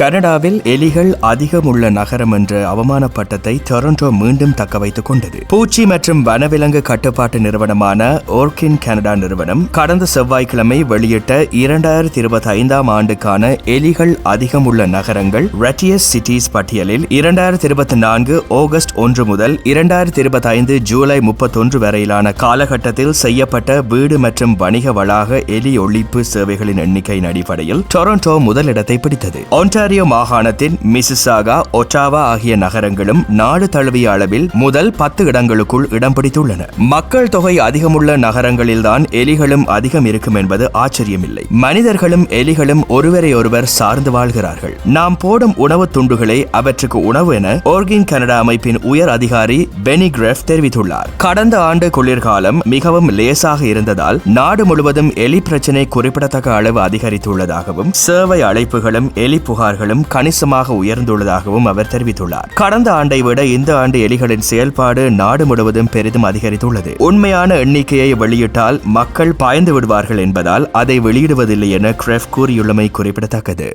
கனடாவில் எலிகள் அதிகம் உள்ள நகரம் என்ற அவமான பட்டத்தை டொரண்டோ மீண்டும் தக்க வைத்துக் கொண்டது. பூச்சி மற்றும் வனவிலங்கு கட்டுப்பாட்டு நிறுவனமான ஓர்கின் கனடா நிறுவனம் கடந்த செவ்வாய்க்கிழமை வெளியிட்ட இரண்டாயிரத்தி இருபத்தி ஐந்தாம் ஆண்டுக்கான எலிகள் அதிகம் உள்ள நகரங்கள் ரட்டியஸ் சிட்டிஸ் பட்டியலில் இரண்டாயிரத்தி இருபத்தி நான்கு ஆகஸ்ட் ஒன்று முதல் இரண்டாயிரத்தி இருபத்தி ஐந்து ஜூலை முப்பத்தொன்று வரையிலான காலகட்டத்தில் செய்யப்பட்ட வீடு மற்றும் வணிக வளாக எலி ஒழிப்பு சேவைகளின் எண்ணிக்கையின் அடிப்படையில் டொரண்டோ முதலிடத்தை பிடித்தது. ஒன்டாரியோ மாகாணத்தின் மிசிசாகா ஒட்டாவா ஆகிய நகரங்களும் நாடு தழுவிய அளவில் முதல் பத்து இடங்களுக்குள் இடம் பிடித்துள்ளன. மக்கள் தொகை அதிகமுள்ள நகரங்களில்தான் எலிகளும் அதிகம் இருக்கும் என்பது ஆச்சரியமில்லை. மனிதர்களும் எலிகளும் ஒருவரை ஒருவர் சார்ந்து வாழ்கிறார்கள். நாம் போடும் உணவுத் துண்டுகளை அவற்றுக்கு உணவு என ஓர்கின் கனடா அமைப்பின் உயர் அதிகாரி பெனி கிரெஃப் தெரிவித்துள்ளார். கடந்த ஆண்டு குளிர்காலம் மிகவும் லேசாக இருந்ததால் நாடு முழுவதும் எலி பிரச்சினை குறிப்பிடத்தக்க அளவு அதிகரித்துள்ளதாகவும் சேவை அழைப்புகளும் எலி புகார்களும் கணிசமாக உயர்ந்துள்ளதாகவும் அவர் தெரிவித்துள்ளார். கடந்த ஆண்டை விட இந்த ஆண்டு எலிகளின் செயல்பாடு நாடு முழுவதும் பெரிதும் அதிகரித்துள்ளது. உண்மையான எண்ணிக்கையை வெளியிட்டால் மக்கள் பாய்ந்து விடுவார்கள் என்பதால் அதை வெளியிடுவதில்லை என கிரெஃப் கூறியுள்ளமை குறிப்பிடத்தக்கது.